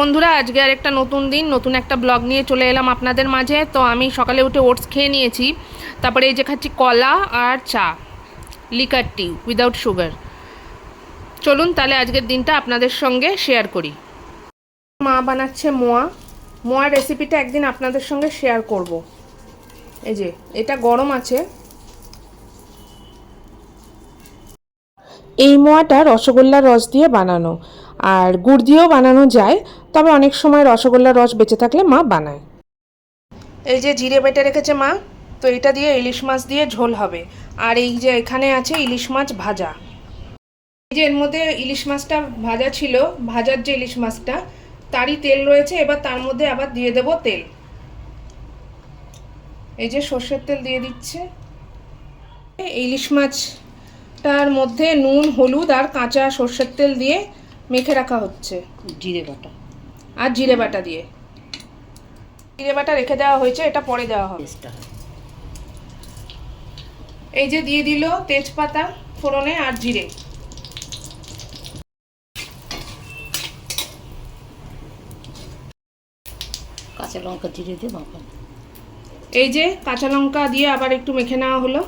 বন্ধুরা, আজকে আর একটা নতুন দিন, নতুন একটা ব্লগ নিয়ে চলে এলাম আপনাদের মাঝে। তো আমি সকালে উঠে ওটস খেয়ে নিয়েছি। তারপরে এই যে খাচ্ছি কলা আর চা লিকার টি উইদাউট সুগার চলুন তাহলে আজকের দিনটা আপনাদের সঙ্গে শেয়ার করি। মা বানাচ্ছে মোয়া। মোয়ার রেসিপিটা একদিন আপনাদের সঙ্গে শেয়ার করব। এই যে, এটা গরম আছে। এই মোয়াটা রসগোল্লার রস দিয়ে বানানো। আর গুড় দিয়েও বানানো যায়, তবে অনেক সময় রসগোল্লার রস বেঁচে থাকলে মা বানায়। এই যে জিরে বেটে রেখেছে মা, তো এটা দিয়ে ইলিশ মাছ দিয়ে ঝোল হবে। আর এই যে এখানে আছে ইলিশ মাছ ভাজা। এই যে এর মধ্যে ইলিশ মাছটা ভাজা ছিল, ভাজার যে ইলিশ মাছটা, তারই তেল রয়েছে, এবার তার মধ্যে আবার দিয়ে দেব তেল। এই যে সর্ষের তেল দিয়ে দিচ্ছে। ইলিশ ইলিশ মাছটার মধ্যে নুন হলুদ আর কাঁচা সর্ষের তেল দিয়ে মেখে রাখা হচ্ছে। জিরে বাটা। আর জিরে বাটা দিয়ে। জিরে বাটা রেখে দেওয়া হয়েছে এটা পরে দেওয়া হবে। এই যে দিয়ে দিল তেজপাতা ফোড়নে আর জিরে। কাঁচা লঙ্কা জিরে দিয়ে মাখানো এই যে কাঁচা লঙ্কা দিয়ে আবার একটু মেখে নেওয়া হলো।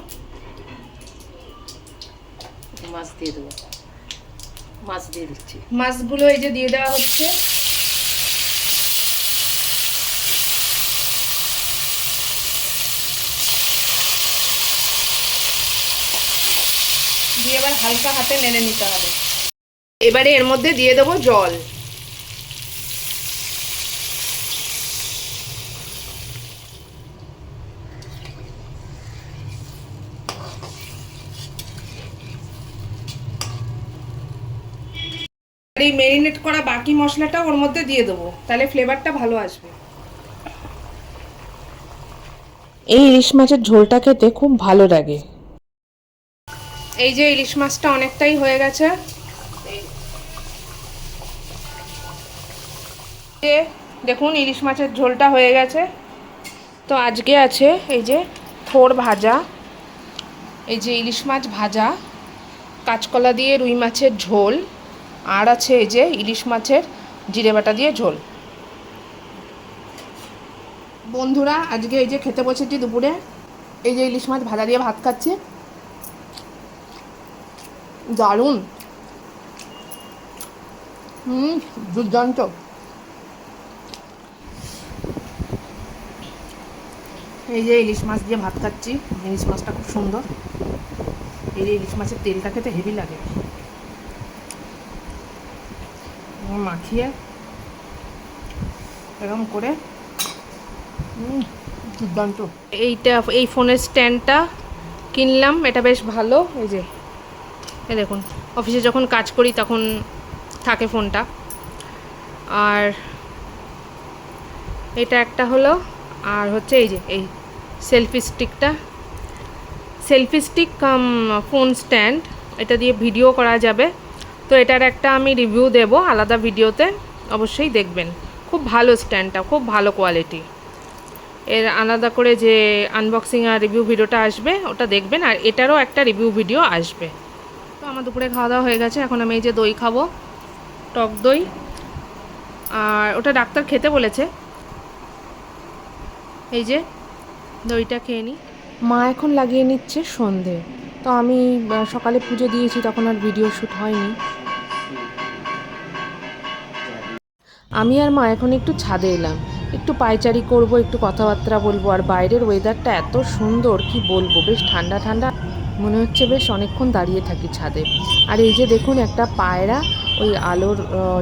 মাছ দিয়ে দেবো। মাছ দিয়ে দিচ্ছি। মাছগুলো এই যে দিয়ে দেওয়া হচ্ছে। দিয়ে এবার হালকা হাতে নেড়ে নিতে হবে। এবারে এর মধ্যে দিয়ে দেবো জল। এই মেরিনেট করা বাকি মশলাটা ওর মধ্যে দিয়ে দেবো। তাহলে ফ্লেভারটা ভালো আসবে। এই ইলিশ মাছের ঝোলটা খেতে খুব ভালো লাগে। এই যে ইলিশ মাছটা অনেকটাই হয়ে গেছে। দেখুন ইলিশ মাছের ঝোলটা হয়ে গেছে। তো আজকে আছে এই যে থোর ভাজা। এই যে ইলিশ মাছ ভাজা। কাঁচকলা দিয়ে রুই মাছের ঝোল। আর আছে এই যে ইলিশ মাছের জিরে বাটা দিয়ে ঝোল। বন্ধুরা, আজকে এই যে খেতে বসেছি দুপুরে, এই যে ইলিশ মাছ ভাজা দিয়ে ভাত খাচ্ছি। দারুণ। হুম, দুর্দান্ত। এই যে ইলিশ মাছ দিয়ে ভাত খাচ্ছি, ইলিশ মাছটা খুব সুন্দর। এই যে ইলিশ মাছের তেলটা খেতে হেভি লাগে। মাখিয়ে এরকম করে। দুর্দান্ত। এইটা এই ফোনের স্ট্যান্ডটা কিনলাম, এটা বেশ ভালো। এই যে, এই দেখুন, অফিসে যখন কাজ করি তখন থাকে ফোনটা। আর এটা একটা হলো, আর হচ্ছে এই যে, এই selfie স্টিকটা। Selfie stick cum phone stand, এটা দিয়ে ভিডিও করা যাবে। তো এটার একটা আমি রিভিউ দেব, আলাদা ভিডিওতে অবশ্যই দেখবেন। খুব ভালো স্ট্যান্ডটা খুব ভালো কোয়ালিটি এর আলাদা করে যে আনবক্সিং আর রিভিউ ভিডিওটা আসবে, ওটা দেখবেন, আর এটারও একটা রিভিউ ভিডিও আসবে। তো আমার দুপুরে খাওয়া দাওয়া হয়ে গেছে, এখন আমি এই যে দই খাব, টক দই। আর ওটা ডাক্তার খেতে বলেছে। এই যে দইটা খেয়ে নিই মা এখন লাগিয়ে নিচ্ছে সন্ধে। তো আমি সকালে পুজো দিয়েছি, তখন আর ভিডিও শ্যুট হয়নি। আমি আর মা এখন একটু ছাদে এলাম। একটু পায়চারি করব, একটু কথাবার্তা বলব, আর বাইরের ওয়েদারটা এত সুন্দর, কি বলব? বেশ ঠান্ডা ঠান্ডা। মনে হচ্ছে বেশ অনেকক্ষণ দাঁড়িয়ে থাকি ছাদে। আর এই যে দেখুন, একটা পায়রা ওই আলোর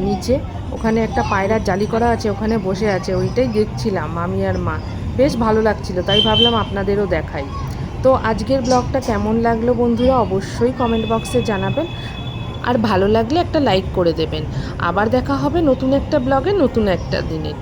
নিচে, ওখানে একটা পায়রার জালি করা আছে, ওখানে বসে আছে, ওইটাই দেখছিলাম আমি আর মা। বেশ ভালো লাগছিল, তাই ভাবলাম আপনাদেরও দেখাই। তো আজকের ব্লগটা কেমন লাগল বন্ধুরা, অবশ্যই কমেন্ট বক্সে জানাবেন। আর ভালো লাগলে একটা লাইক করে দেবেন। আবার দেখা হবে নতুন একটা ব্লগে নতুন একটা দিনে।